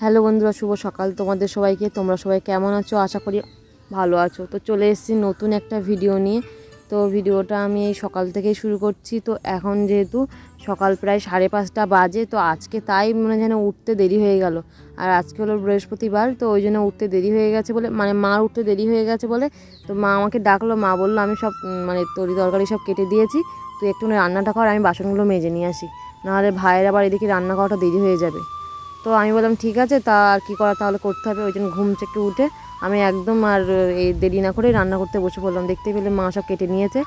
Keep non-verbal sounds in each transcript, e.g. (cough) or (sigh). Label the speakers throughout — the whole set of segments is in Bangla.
Speaker 1: হ্যালো বন্ধুরা, শুভ সকাল তোমাদের সবাইকে। তোমরা সবাই কেমন আছো? আশা করি ভালো আছো। তো চলে এসেছি নতুন একটা ভিডিও নিয়ে। তো ভিডিওটা আমি এই সকাল থেকেই শুরু করছি। তো এখন যেহেতু সকাল প্রায় সাড়ে পাঁচটা বাজে, তো আজকে তাই মানে যেন উঠতে দেরি হয়ে গেল। আর আজকে হলো বৃহস্পতিবার, তো ওই জন্য উঠতে দেরি হয়ে গেছে বলে মানে মার উঠতে দেরি হয়ে গেছে বলে, তো মা আমাকে ডাকলো। মা বলল, আমি সব মানে তরি তরকারি সব কেটে দিয়েছি। তো একটু রান্নাটা কর, আমি বাসনগুলো মেজে নিয়ে আসি। নাহলে ভাইয়ের আবার এদিকে রান্না করাটা দেরি হয়ে যাবে। তো আমি বললাম, ঠিক আছে, তা আর কী করা, তাহলে করতে হবে। ওই জন্য ঘুম থেকে উঠে আমি একদম আর এই দেরি না করে রান্না করতে বসে পড়লাম। দেখতে পেলে মা সব কেটে নিয়েছে।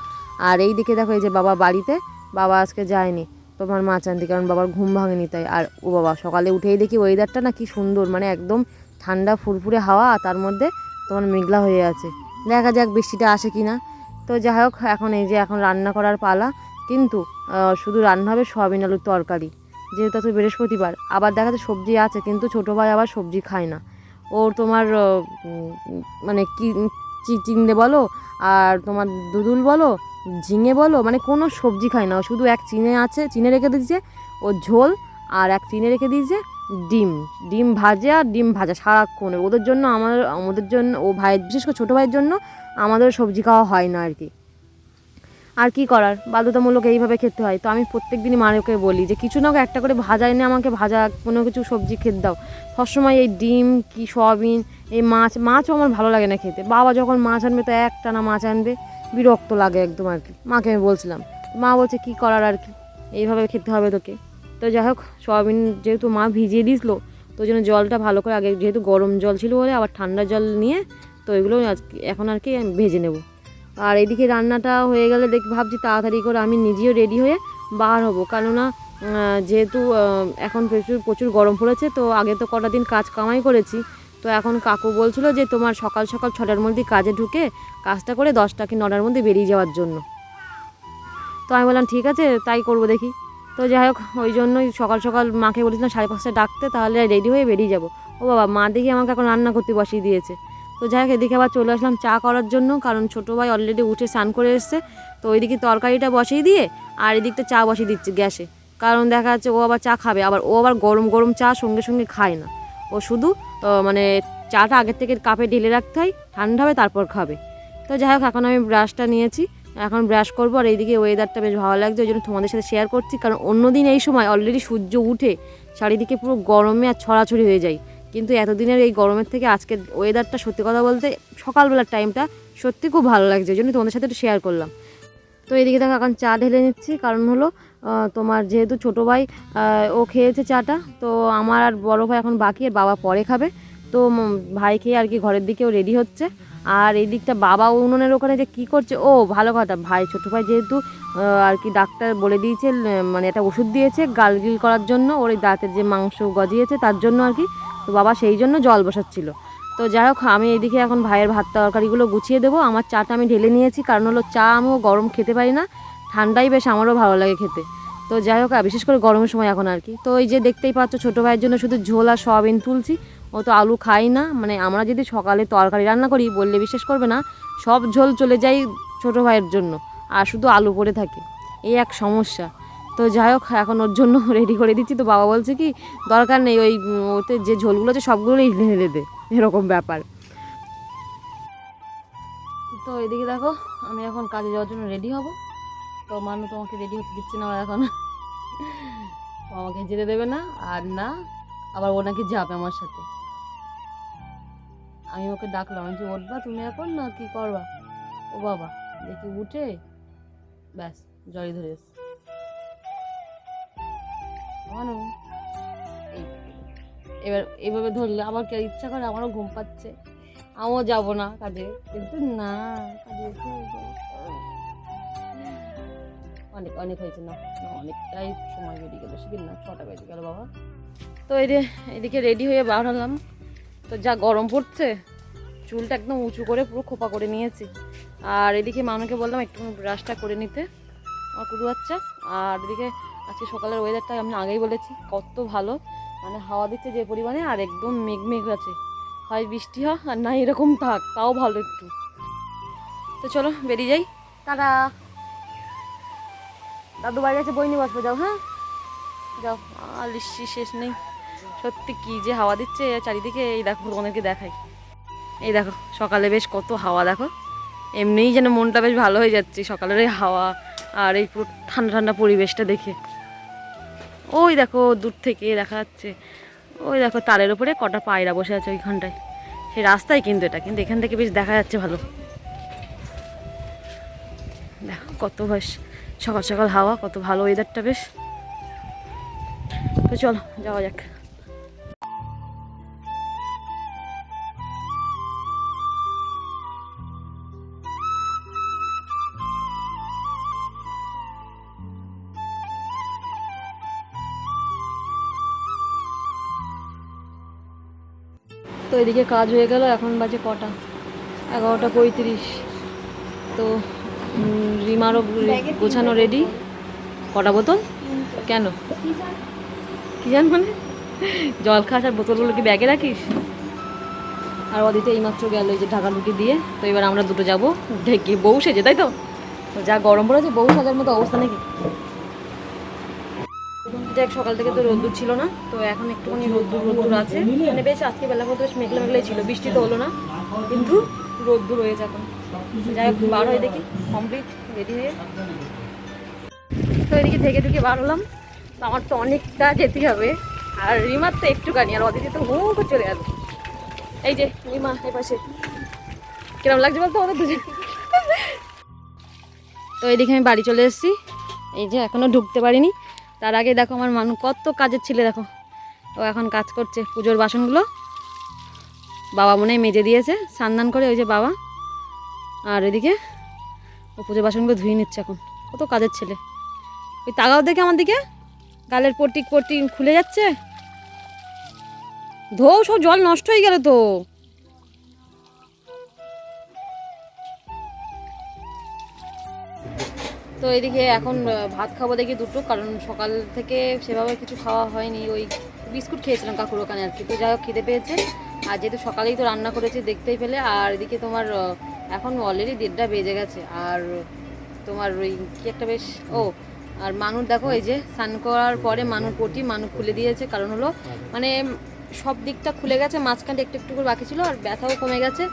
Speaker 1: আর এই দিকে দেখো, এই যে বাবা বাড়িতে, বাবা আজকে যায়নি। তোমার মাছ আনতে কারণ বাবার ঘুম ভাঙেনি, তাই। আর ও বাবা, সকালে উঠেই দেখি ওয়েদারটা না কি সুন্দর মানে একদম ঠান্ডা, ফুরফুরে হাওয়া তার মধ্যে তোমার মেঘলা হয়ে আছে। দেখা যাক বৃষ্টিটা আসে কি না। তো যাই হোক, এখন এই যে এখন রান্না করার পালা। কিন্তু শুধু রান্না হবে সয়াবিন আলুর তরকারি। যেহেতু আজকে বৃহস্পতিবার, আবার দেখা যায় সবজি আছে, কিন্তু ছোটো ভাই আবার সবজি খায় না। ওর তোমার মানে কি চিংড়ে বলো, আর তোমার দুদুল বলো, ঝিঙে বলো মানে কোনো সবজি খায় না। শুধু এক চিনে আছে, চিনে রেখে দিয়েছে, ও ঝোল, আর এক চিনে রেখে দিয়েছে ডিম। ডিম ভাজা আর ডিম ভাজা সারাক্ষণ। ওদের জন্য আমার, আমাদের জন্য, ও ভাইয়ের, বিশেষ করে ছোটো ভাইয়ের জন্য আমাদের সবজি খাওয়া হয় না আর কি। আর কি করার? বাধ্যতামূলক এইভাবে খেতে হয়। তো আমি প্রত্যেক দিনই মাকে বলি যে, কিছু না একটা করে ভাজা এনে আমাকে, ভাজা কোনো কিছু সবজি খেতে দাও। সবসময় এই ডিম কি সয়াবিন, এই মাছ, মাছও আমার ভালো লাগে না খেতে। বাবা যখন মাছ আনবে তো একটানা মাছ আনবে, বিরক্ত লাগে একদম আর কি। মাকে আমি বলছিলাম, মা বলছে কি করার আর কি? এইভাবে খেতে হবে তোকে। তো যাই হোক, সয়াবিন যেহেতু মা ভিজিয়ে দিয়েছিলো, তো জন্য জলটা ভালো করে আগে, যেহেতু গরম জল ছিল বলে আবার ঠান্ডা জল নিয়ে, তো আজকে, এখন আর কি ভেজে নেব। আর এদিকে রান্নাটা হয়ে গেলে দেখ, ভাবছি তাড়াতাড়ি করে আমি নিজেও রেডি হয়ে বার হব। কেননা যেহেতু এখন প্রচুর প্রচুর গরম পড়েছে, তো আগে তো কটা দিন কাজ কামাই করেছি। তো এখন কাকু বলছিল যে তোমার সকাল সকাল ছটার মধ্যে কাজে ঢুকে কাজটা করে দশটা কি নটার মধ্যে বেরিয়ে যাওয়ার জন্য। তো আমি বললাম, ঠিক আছে, তাই করব দেখি। তো যাই হোক, ওই জন্যই সকাল সকাল মাকে বলেছিলাম সাড়ে পাঁচটায় ডাকতে, তাহলে রেডি হয়ে বেরিয়ে যাব। ও বাবা, মা দেখি আমাকে এখন রান্না করতে বসিয়ে দিয়েছে। তো যাই হোক, এদিকে আবার চলে আসলাম চা করার জন্য, কারণ ছোটো ভাই অলরেডি উঠে স্নান করে এসছে। তো ওইদিকে তরকারিটা বসিয়ে দিয়ে আর এদিকটা চা বসিয়ে দিচ্ছে গ্যাসে। কারণ দেখা যাচ্ছে ও আবার চা খাবে, আবার ও আবার গরম গরম চা সঙ্গে সঙ্গে খায় না। ও শুধু মানে চাটা আগের থেকে কাপে ঢেলে রাখতে হয়, ঠান্ডা হবে, তারপর খাবে। তো যাই হোক, এখন আমি ব্রাশটা নিয়েছি। এখন ব্রাশ করব, আর এইদিকে ওয়েদারটা বেশ ভালো লাগছে, ওই জন্য তোমাদের সাথে শেয়ার করছি। কারণ অন্যদিন এই সময় অলরেডি সূর্য উঠে, চারিদিকে পুরো গরমে আর ছড়াছড়ি হয়ে যায়। কিন্তু এতদিনের এই গরমের থেকে আজকে ওয়েদারটা সত্যি কথা বলতে সকালবেলার টাইমটা সত্যি খুব ভালো লাগছে ওই জন্য তোমাদের সাথে একটু শেয়ার করলাম। তো এদিকে দেখো এখন চা ঢেলে নিচ্ছি, কারণ হলো তোমার যেহেতু ছোটো ভাই ও খেয়েছে চাটা, তো আমার আর বড় ভাই এখন বাকি, আর বাবা পরে খাবে। তো ভাই খেয়ে আর কি ঘরের দিকেও রেডি হচ্ছে। আর এই দিকটা বাবা উনুনের ওখানে যে কী করছে, ও ভালো কথা, ভাই ছোটো ভাই যেহেতু আর কি ডাক্তার বলে দিয়েছে মানে একটা ওষুধ দিয়েছে গালগিল করার জন্য, ওর দাঁতের যে মাংস গজিয়েছে, তার জন্য আর কি তো বাবা সেই জন্য জল বসাচ্ছিল। তো যাই হোক, আমি এদিকে এখন ভাইয়ের ভাত তরকারিগুলো গুছিয়ে দেবো। আমার চাটা আমি ঢেলে নিয়েছি, কারণ হলো চা আমিও গরম খেতে পারি না, ঠান্ডাই বেশ আমারও ভালো লাগে খেতে। তো যাই হোক বিশেষ করে গরমের সময় এখন আর কি। তো এই যে দেখতেই পাচ্ছ, ছোটো ভাইয়ের জন্য শুধু ঝোল আর সয়াবিন তুলছি, ও তো আলু খাই না। মানে আমরা যদি সকালে তরকারি রান্না করি, বললে বিশ্বাস করবে না, সব ঝোল চলে যায় ছোটো ভাইয়ের জন্য, আর শুধু আলু পড়ে থাকে। এই এক সমস্যা। তো যাই হোক, এখন ওর জন্য (laughs) রেডি করে দিচ্ছি। তো বাবা বলছে কি, দরকার নেই, ওই, ওতে যে ঝোলগুলো আছে সবগুলোই ঢেলে দে। এরকম ব্যাপার। তো এদিকে দেখো, আমি এখন কাজে যাওয়ার জন্য রেডি হব। তো মানু তোমাকে রেডি হতে দিচ্ছে না এখন। আমাকে যেতে দেবে না, আর না, আবার ও নাকি যাবে আমার সাথে। আমি ওকে ডাকলাম যে উঠবা তুমি এখন না কি করবা? ও বাবা, দেখি উঠে, ব্যাস জড়ি ধরে এসছে এই, এবার এইভাবে ধরলে আবার কে ইচ্ছা করে? আমারও ঘুম পাচ্ছে। আমিও যাব না কাজে। কিন্তু না, কাজে অনেক অনেক হয়েছে না অনেকটাই সময় বেরিয়ে গেলো সেদিন না, ছটা বেজে গেল বাবা। তো এই এদিকে রেডি হয়ে বার হলাম। তো যা গরম পড়ছে, চুলটা একদম উঁচু করে পুরো খোপা করে নিয়েছি। আর এদিকে মানুকে বললাম একটু ব্রাশটা করে নিতে, আমার কুদু বাচ্চা। আর এদিকে আজকে সকালের ওয়েদারটা আমি আগেই বলেছি কত ভালো। মানে হাওয়া দিচ্ছে যে পরিমাণে আর একদম মেঘ মেঘ আছে। হয় বৃষ্টি হয় আর না এরকম থাক তাও ভালো একটু। তো চলো বেরিয়ে যাই। তারা দাদু বাড়ি আছে বই নিয়ে বসবো যাও হ্যাঁ? যাও। আর লিস্টি শেষ নেই। সত্যি কি যে হাওয়া দিচ্ছে চারিদিকে এই দেখো তোমাদেরকে দেখাই। এই দেখো সকালে বেশ কত হাওয়া দেখো। এমনিই যেন মনটা বেশ ভালো হয়ে যাচ্ছে সকালের এই হাওয়া আর এই পুরো ঠান্ডা ঠান্ডা পরিবেশটা দেখে। ওই দেখো, দূর থেকে দেখা যাচ্ছে। ওই দেখো তালের উপরে কটা পায়রা বসে আছে ওইখানটায়। সেই রাস্তায় কিন্তু এটা, কিন্তু এখান থেকে বেশ দেখা যাচ্ছে ভালো। দেখো, কত বেশ, সকাল সকাল হাওয়া, কত ভালো ওয়েদারটা বেশ। তো চলো, যাওয়া যাক। এদিকে কাজ হয়ে গেল এখন বাজে কটা? এগারোটা পঁয়ত্রিশ। তো রিমারও গোছানো রেডি কটা বোতল? কেন? কি জান? মানে? জল খাস আর বোতলগুলো কি ব্যাগে রাখিস? আর অদিতে এইমাত্র গেল এই যে ঢাকা ঢুকি দিয়ে। তো এবার আমরা দুটো যাব। ঢেকে বউ সেজে তাই তো? তো যা গরম পড়েছে বউ সাজার মতো অবস্থা নাকি? যাক সকাল থেকে তো রোদ্দুর ছিল না, তো এখন একটুখানি রোদ্দুর রোদ্দুর আছে। মানে বেশ, আজকে বেলা মতো বেশ মেঘলা মেঘলাই ছিল, বৃষ্টি তো হলো না, কিন্তু রোদ্দুর রয়েছে এখন। যাই হোক, বার হয়ে দেখি কমপ্লিট রেডি হয়ে। তো এদিকে থেকে থেকে বার হলাম, তো আমার তো অনেকটা যেতে হবে। আর রিমার তো একটু একটুখানি, আর অদিকে তো হু করে চলে গেল। এই যে, রিমা, এই পাশে। কিরম লাগছে বলতো আমাদের দুজন তো এদিকে আমি বাড়ি চলে এসেছি। এই যে এখনও ঢুকতে পারিনি। তার আগে দেখো আমার মানুষ কত কাজের ছিল, দেখো। ও এখন কাজ করছে, পুজোর বাসনগুলো। বাবা মনে মেজে দিয়েছে স্নান করে ওই যে বাবা। আর এদিকে ও পুজোর বাসনগুলো ধুয়ে নিচ্ছে এখন। কত কাজের ছেলে। ওই তাগাও দেখে আমার দিকে? গালের পট্টি পট্টি খুলে যাচ্ছে? ধো, সব জল নষ্ট হয়ে গেল তো। তো এদিকে এখন ভাত খাব দেখি দুটো, কারণ সকাল থেকে সেভাবে কিছু খাওয়া হয়নি। ওই বিস্কুট খেয়েছিলাম কাকুর ওখানে আর কি, তো যাই হোক খিদে পেয়েছে। আর যেহেতু সকালেই তো রান্না করেছে দেখতেই পেলে, আর এদিকে তোমার এখন অলরেডি দেড়টা বেজে গেছে, আর তোমার ওই কি একটা বেশ, ও, আর মানুষ দেখো, এই যে স্নান করার পরে মানুষ পটি মানুষ খুলে দিয়েছে, কারণ হলো মানে সব দিকটা খুলে গেছে, মাঝখানটা একটু একটু করে বাকি ছিল, আর ব্যথাও কমে গেছে।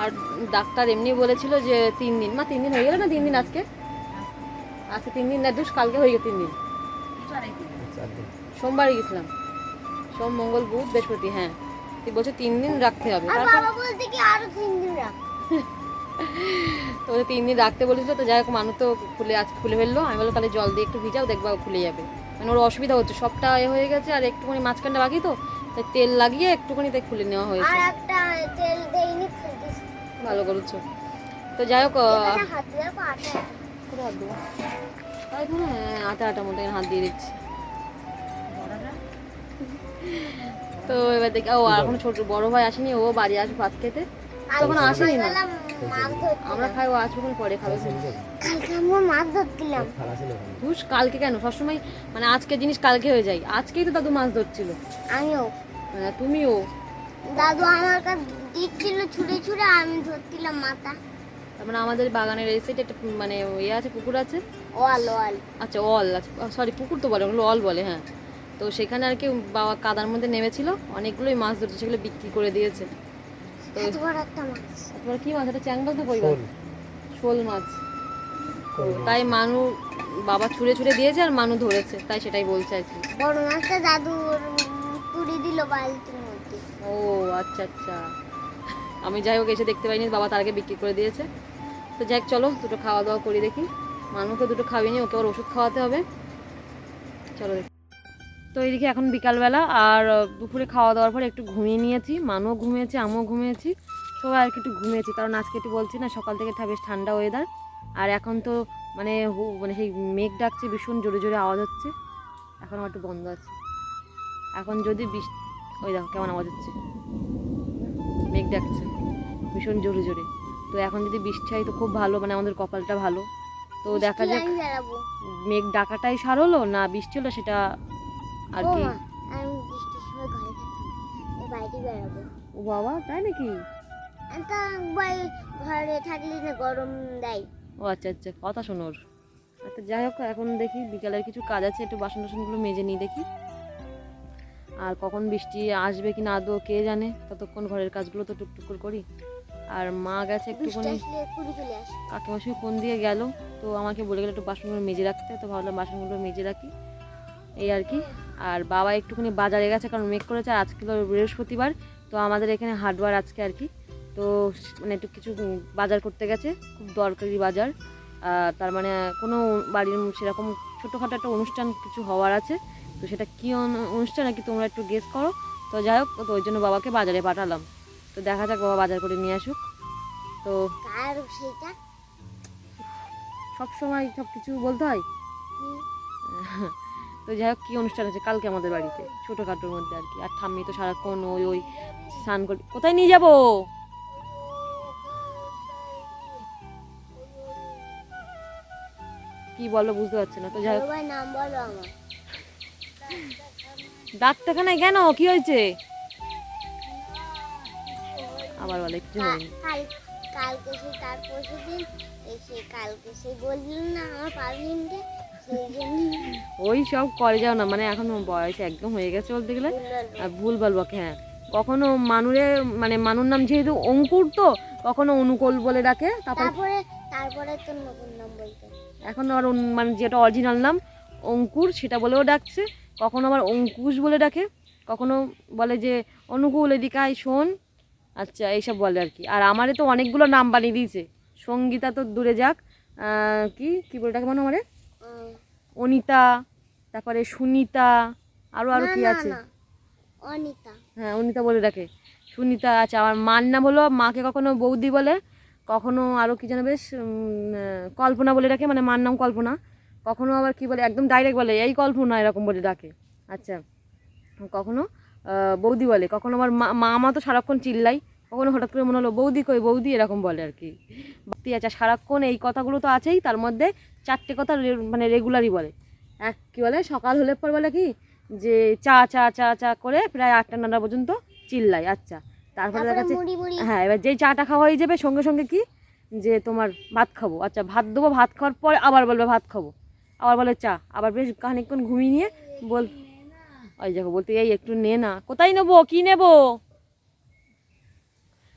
Speaker 1: আর ডাক্তার এমনি বলেছিল যে তিন দিন, মা তিন দিন হয়ে গেল না তিন দিন আজকে? আজকে তিন দিন না দুষ কালকে হয়ে গেল তিন দিন। সোমবার গেছিলাম। সোম মঙ্গল বুধ বৃহস্পতি হ্যাঁ। তুই বলছো তিন দিন রাখতে হবে। তো তিন দিন রাখতে বলেছিল তো যাই হোক মানুষ তো খুলে আজ খুলে ফেলল। আমি বললাম তাহলে জল দিয়ে একটু ভিজাও দেখবা খুলে যাবে। মানে ওর অসুবিধা হচ্ছে সবটা এ হয়ে গেছে আর একটুখানি মাঝখানটা বাকি তো তাই তেল লাগিয়ে একটুখানি তাই খুলে নেওয়া হয়েছে। ভালো করেছ। তো যাই হোক
Speaker 2: হাত
Speaker 1: দেবো? তো হ্যাঁ আটা আটা মতো হাত দিয়ে দিচ্ছি। তো এবার দেখি ও আর এখন ছোট বড় ভাই আসেনি ও বাড়ি আসবে ভাত খেতে। তখন আসেনি না। আমরা খাই ও আসবে পরে খাবে।
Speaker 2: কালকে আমরা মাছ ধরছিলাম।
Speaker 1: ঘুষ কালকে কেন? সবসময় মানে আজকে জিনিস কালকে হয়ে যায়। আজকেই তো দাদু মাছ ধরছিল।
Speaker 2: আমিও।
Speaker 1: মানে তুমিও।
Speaker 2: দাদু আমার কাছে দিচ্ছিল ছুঁড়ে ছুঁড়ে আমি ধরছিলাম মাথা।
Speaker 1: মানে আমাদের বাগানের এই সাইডে একটা মানে ইয়ে আছে পুকুর আছে?
Speaker 2: ওয়াল ওয়াল।
Speaker 1: আচ্ছা অল আছে। সরি পুকুর তো বলে ওগুলো অল বলে হ্যাঁ। তো সেখানে আর কি বাবা কাদার মধ্যে নেমেছিল অনেকগুলোই মাছ ধরছে সেগুলো বিক্রি করে দিয়েছে। তো তারপরে কি মাছ? এটা চ্যাং মাছ না কই শোল মাছ। তাই মানু বাবা ছুঁড়ে ছুঁড়ে দিয়েছে আর মানু ধরেছে তাই সেটাই বলছে আর কি।
Speaker 2: বড় মাছটা দাদু তুলে দিল বালতির মধ্যে।
Speaker 1: ও আচ্ছা আচ্ছা। আমি যাই হোক এসে দেখতে পাইনি বাবা তার আগে বিক্রি করে দিয়েছে। তো যাই চলো দুটো খাওয়া দাওয়া করি দেখি। মানুকে দুটো খাওয়িনি ওকে আবার ওষুধ খাওয়াতে হবে। চলো দেখি। তো এইদিকে এখন বিকালবেলা, আর দুপুরে খাওয়া দাওয়ার পর একটু ঘুমিয়ে নিয়েছি। মানুও ঘুমিয়েছে, আমিও ঘুমিয়েছি। সবাই আর কি একটু ঘুমিয়েছি, কারণ আজকে একটু বলছি না, সকাল থেকে বেশ ঠান্ডা ওয়েদার আর এখন তো মানে মানে সেই মেঘ ডাকছে, ভীষণ জোরে জোরে আওয়াজ হচ্ছে। এখন আমার একটু বন্ধ আছে। এখন যদি বৃষ্টি ওই দেখো কেমন আওয়াজ হচ্ছে। মেঘ ডাকছে, ভীষণ জোরে জোরে। তো এখন যদি বৃষ্টি হয় তো খুব ভালো মানে আমাদের কপালটা ভালো। তো দেখা যাক মেঘ ডাকাটাই সার হলো না বৃষ্টি হলো সেটা আর কি। ও বাবা তাই নাকি?
Speaker 2: ঘরে থাকলে না গরম দেয়।
Speaker 1: ও আচ্ছা আচ্ছা কথা শোনোর আচ্ছা যাই হোক এখন দেখি বিকালের কিছু কাজ আছে একটু বাসন টাসনগুলো মেজে নিই দেখি। আর কখন বৃষ্টি আসবে কি না আদৌ কে জানে ততক্ষণ ঘরের কাজগুলো তো টুকটুক করি। আর মা গেছে একটুখানি কাকিমার সঙ্গে কোন দিয়ে গেল তো আমাকে বলে গেলো একটু বাসনগুলো মেজে রাখতে তো ভাবলাম বাসনগুলো মেজে রাখি। এই আর কি। আর বাবা একটুখানি বাজারে গেছে কারণ মেক করেছে আর আজকে বৃহস্পতিবার তো আমাদের এখানে হাটবার আজকে আর কি। তো মানে একটু কিছু বাজার করতে গেছে খুব দরকারি বাজার। তার মানে কোনো বাড়ির সেরকম ছোটোখাটো একটা অনুষ্ঠান কিছু হওয়ার আছে তো সেটা কী অনু- অনুষ্ঠান আর কি তোমরা একটু গেস করো। তো যাই হোক তো ওই জন্য বাবাকে বাজারে পাঠালাম। তো দেখা যাক বাবা বাজার করে নিয়ে আসুক। তো সব সময় সব কিছু বলতে হয়? তো যাই হোক কী অনুষ্ঠান আছে কালকে আমাদের বাড়িতে ছোটোখাটোর মধ্যে আর কি। আর ঠাম্মি তো সারাক্ষণ ওই ওই স্নান করে কোথায় নিয়ে যাব? কি বলো বুঝতে পারছি না। তো যাই হোক। ডাক্তারখানায় কেন? কি হয়েছে? আবার বলে কিছু হয়নি
Speaker 2: কাল কালকে সে তার পরশু দিন এই সে কালকে সে বলছিল না আমার সেই
Speaker 1: ওই সব করে যাও না মানে এখন বয়স একদম হয়ে গেছে বলতে গেলে। আর ভুল বলব হ্যাঁ। কখনো মানুরে মানে মানুর নাম যেহেতু অঙ্কুর তো কখনো অনুকূল বলে ডাকে তারপর
Speaker 2: তারপরে তো নতুন নাম বলতে
Speaker 1: এখন অন্য- মানে যেটা অরিজিনাল নাম অঙ্কুর সেটা বলেও ডাকছে। কখনো আবার অঙ্কুশ বলে ডাকে। কখনো বলে যে অনুকূল এদিকে আয় শোন। আচ্ছা এইসব বলে আর কি। আর আমারে তো অনেকগুলো নাম বানিয়ে দিয়েছে। সঙ্গীতা তো দূরে যাক। কি? কি বলে ডাকে মানে আমারে? অনিতা তারপরে সুনিতা আরও আরও কি আছে?
Speaker 2: অনিতা।
Speaker 1: হ্যাঁ অনিতা বলে ডাকে। সুনিতা আছে আমার মার নাম হলো মাকে কখনো বৌদি বলে কখনো আরও কি যেন বেশ কল্পনা বলে ডাকে মানে মার নাম কল্পনা। কখনো আবার কি বলে একদম ডাইরেক্ট বলে এই কল্পনা এরকম বলে ডাকে। আচ্ছা কখনো বৌদি বলে। কখনো আমার মা মা তো সারাক্ষণ চিল্লাই কখনো হঠাৎ করে মনে হলো বৌদি কই? বৌদি? এরকম বলে আর কি। বাতি আছে সারাক্ষণ এই কথাগুলো তো আছেই তার মধ্যে চারটে কথা মানে রেগুলারই বলে। এক কী বলে? সকাল হলে পর বলে কি? যে চা চা চা চা করে প্রায় আটটা নটা পর্যন্ত চিল্লাই আচ্ছা। তারপরে দেখা যাচ্ছে হ্যাঁ এবার যেই চাটা খাওয়া হয়ে যাবে সঙ্গে সঙ্গে কি? যে তোমার ভাত খাব। আচ্ছা ভাত দেবো ভাত খাওয়ার পর আবার বলবে ভাত খাব। আবার বলে চা। আবার বেশ খানিকক্ষণ ঘুমিয়ে নিয়ে বল ওই দেখো বলতে এই একটু নে না। কোথায় নেব? কি নেব?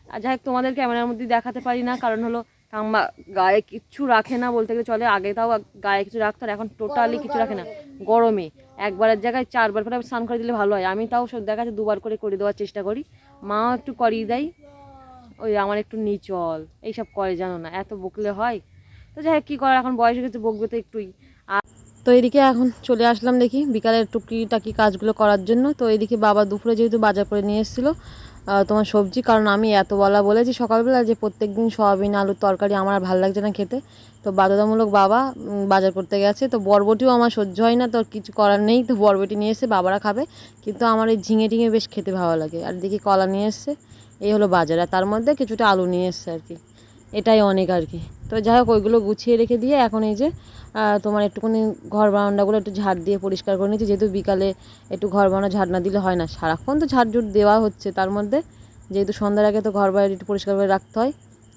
Speaker 1: আর যাই হোক তোমাদের ক্যামেরার মধ্যে দেখাতে পারি না কারণ হলো ঠাম্মা গায়ে কিচ্ছু রাখে না বলতে গেলে চলে আগে তাও গায়ে কিছু রাখতো আর এখন টোটালি কিছু রাখে না। গরমে। একবারের জায়গায় চারবার করে স্নান করে দিলে ভালো হয়। আমি তাও সব দেখা যাচ্ছে দুবার করে করে দেওয়ার চেষ্টা করি। মাও একটু করিয়ে দেয়। ওই আমার একটু নিচল। এইসব করে জানো না এত বকলে হয়। তো যাই হোক কী করার এখন বয়স হয়ে গেছে বকবে তো একটুই। আর তো এদিকে এখন চলে আসলাম দেখি, বিকালের টুকিটাকি কাজগুলো করার জন্য। তো এদিকে বাবা দুপুরে যেহেতু বাজার করে নিয়ে এসেছিল তোমার সবজি, কারণ আমি এত বলা বলেছি সকালবেলা যে প্রত্যেক দিন সয়াবিন, আলুর তরকারি আমার আর ভালো লাগছে না খেতে। তো বাধ্যতামূলক বাবা বাজার করতে গেছে। তো বরবটিও আমার সহ্য হয় না, তো কিছু করার নেই। তো বরবটি নিয়ে এসে বাবারা খাবে, কিন্তু আমার এই ঝিঙে টিঙে বেশ খেতে ভালো লাগে। আর দেখি কলা নিয়ে এসছে, এই হলো বাজার। আর তার মধ্যে কিছুটা আলু নিয়ে এসছে আর কি। এটাই অনেক আর কি। তো যাই হোক, ওইগুলো গুছিয়ে রেখে দিয়ে এখন এই যে তোমার একটুখানি ঘর বারান্দাগুলো একটু ঝাড় দিয়ে পরিষ্কার করে নিচ্ছি যেহেতু বিকালে একটু ঘর বারান্দা ঝাড় না দিলে হয় না। সারাক্ষণ তো ঝাড় ঝুট দেওয়া হচ্ছে তার মধ্যে। যেহেতু সন্ধ্যার আগে তো ঘর বাইরে একটু পরিষ্কার করে রাখতে হয়,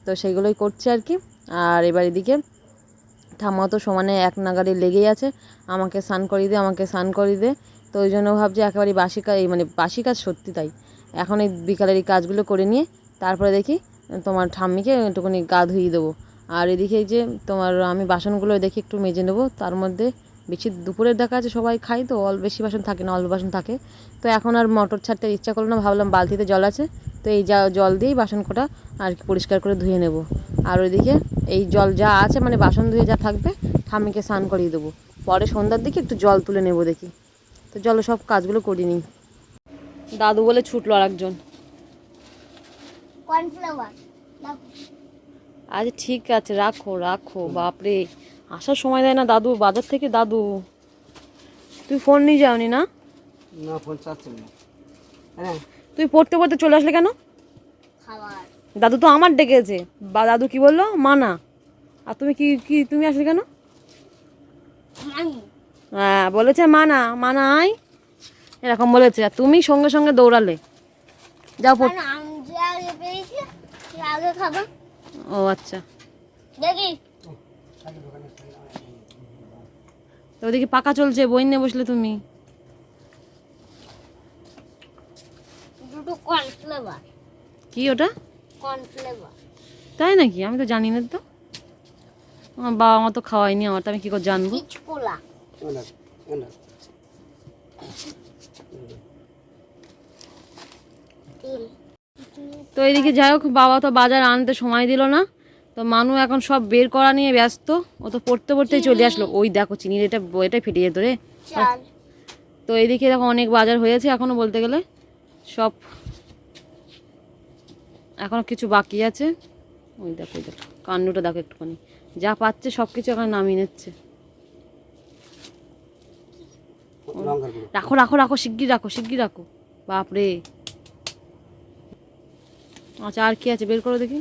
Speaker 1: তো সেগুলোই করছে আর কি। আর এবার এদিকে ঠাম্মা তো সমানে এক নাগাড়ি লেগেই আছে। আমাকে স্নান করিয়ে দে, আমাকে স্নান করিয়ে দে। তো ওই জন্য ভাবছি একেবারে বাসি কাজ মানে বাসি কাজ সত্যি তাই। এখন এই বিকালের এই কাজগুলো করে নিয়ে তারপরে দেখি তোমার ঠাম্মিকে একটুখানি গা ধুইয়ে দেবো। আর এদিকে যে তোমার, আমি বাসনগুলো দেখি একটু মেজে নেব। তার মধ্যে বেশি দুপুরের দেখা আছে, সবাই খাই তো অল্প বেশি বাসন থাকে না, অল্প বাসন থাকে। তো এখন আর মোটর ছাড়তে ইচ্ছা করল না, ভাবলাম বালতিতে জল আছে। তো এই যা জল দিয়েই বাসন কটা আর কি পরিষ্কার করে ধুয়ে নেব। আর ওইদিকে এই জল যা আছে মানে বাসন ধুয়ে যা থাকবে, ঠাম্মিকে স্নান করিয়ে দেবো। পরে সন্ধ্যার দিকে একটু জল তুলে নেব দেখি। তো চলো সব কাজগুলো করি নিই দাদু বলে ছুটলো আর একজন
Speaker 2: কর্নফ্লাওয়ার।
Speaker 1: আচ্ছা ঠিক আছে রাখো রাখো বাপরে। আসার সময় দেয় না দাদু বাজার থেকে দাদু। তুই ফোন নিয়ে যাওনি না?
Speaker 3: না ফোন চাচ্ছে না। হ্যাঁ।
Speaker 1: তুই পড়তে পড়তে চলে আসলে কেন? দাদু তো আমার ডেকেছে। বা দাদু কি বলল? মানা। আর তুমি কি কি তুমি আসলে কেন? হ্যাঁ বলেছে মানা। মানা আয় এরকম বলেছে। আর তুমি সঙ্গে সঙ্গে দৌড়ালে। যাও পড় ও আচ্ছা।
Speaker 2: দেখি।
Speaker 1: তো ওদিকে পাকা চলছে বই নিয়ে বসলে তুমি। কি ওটা? তাই নাকি? আমি তো জানি না তো। আমার বাবা মা তো খাওয়াইনি আমার তো আমি কী করে জানব?
Speaker 2: তিল
Speaker 1: তো এদিকে যাই হোক বাবা তো বাজার আনতে সময় দিল না। তো মানু এখন সব বের করা নিয়ে ব্যস্ত। ও তো পড়তে পড়তেই চলে আসলো। ওই দেখো চিনির এটা এটাই ফেটে যেত রে। তো এদিকে দেখো অনেক বাজার হয়েছে এখনও বলতে গেলে। সব এখনও কিছু বাকি আছে। ওই দেখো ওই দেখো কান্ডটা দেখো একটুখানি। যা পাচ্ছে সব কিছু এখন নামিয়ে নিচ্ছে। রাখো রাখো রাখো শিগগির রাখো শিগগির রাখো। বাপরে। আচ্ছা আর কি আছে? বের করো দেখি।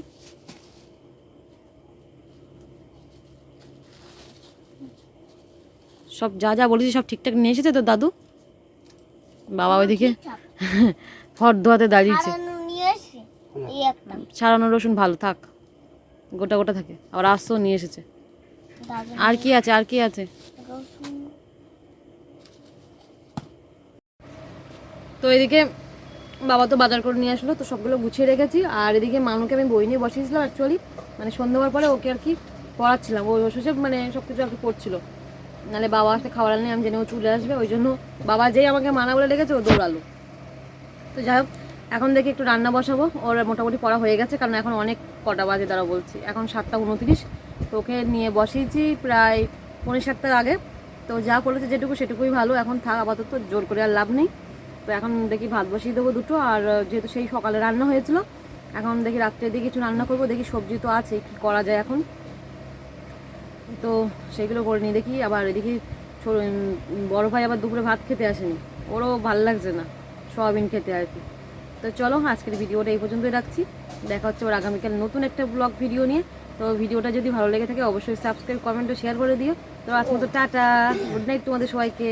Speaker 1: সব যা যা বলেছি সব ঠিকঠাক নিয়ে এসেছে তো দাদু? বাবা ওইদিকে ফর (laughs) ধোয়াতে দাঁড়িয়েছে।
Speaker 2: একটা।
Speaker 1: ছাড়ানো রসুন ভালো থাক। গোটা গোটা থাকে। আবার আস্তও নিয়ে এসেছে। আর কি আছে আর কি আছে? তো এদিকে বাবা তো বাজার করে নিয়ে আসলো, তো সবগুলো গুছিয়ে রেখেছি। আর এদিকে মানুকে আমি বই নিয়ে বসিয়েছিলাম অ্যাকচুয়ালি মানে সন্ধ্যাবার পরে ওকে আর কি পড়াচ্ছিলাম। ও বসে মানে সব কিছু আর কি পড়ছিল নাহলে বাবা আসতে খাবার আনলে, আমি জেনে ও চলে আসবে। ওই জন্য বাবা যেই আমাকে মানা বলে রেখেছে, ও দৌড়ালো। তো যাই হোক, এখন দেখি একটু রান্না বসাবো। ওর মোটামুটি পড়া হয়ে গেছে, কারণ এখন অনেক কটা বাজে তারা বলছি। এখন সাতটা উনত্রিশ। তো ওকে নিয়ে বসিয়েছি প্রায় পৌনে সাতটার আগে। তো যা করেছে যেটুকু, সেটুকুই ভালো। এখন থাক, আপাতত জোর করে আর লাভ নেই। তো এখন দেখি ভাত বসিয়ে দেবো দুটো, আর যেহেতু সেই সকালে রান্না হয়েছিল, এখন দেখি রাত্রে দিয়ে কিছু রান্না করব, দেখি সবজি তো আছে, কি করা যায় এখন। তো সেগুলো করে নিই দেখি, আবার এদিকে বড় ভাই আবার দুপুরে ভাত খেতে আসেনি, ওরও ভালো লাগছে না, সয়াবিন খেতে আর কি। তো চলো, আজকের ভিডিওটা এই পর্যন্তই রাখছি, দেখা হচ্ছে ওর আগামীকাল নতুন একটা ব্লগ ভিডিও নিয়ে। তো ভিডিওটা যদি ভালো লেগে থাকে, অবশ্যই সাবস্ক্রাইব, কমেন্ট ও শেয়ার করে দিও। তো আজকে তো টাটা, গুড নাইট তোমাদের সবাইকে।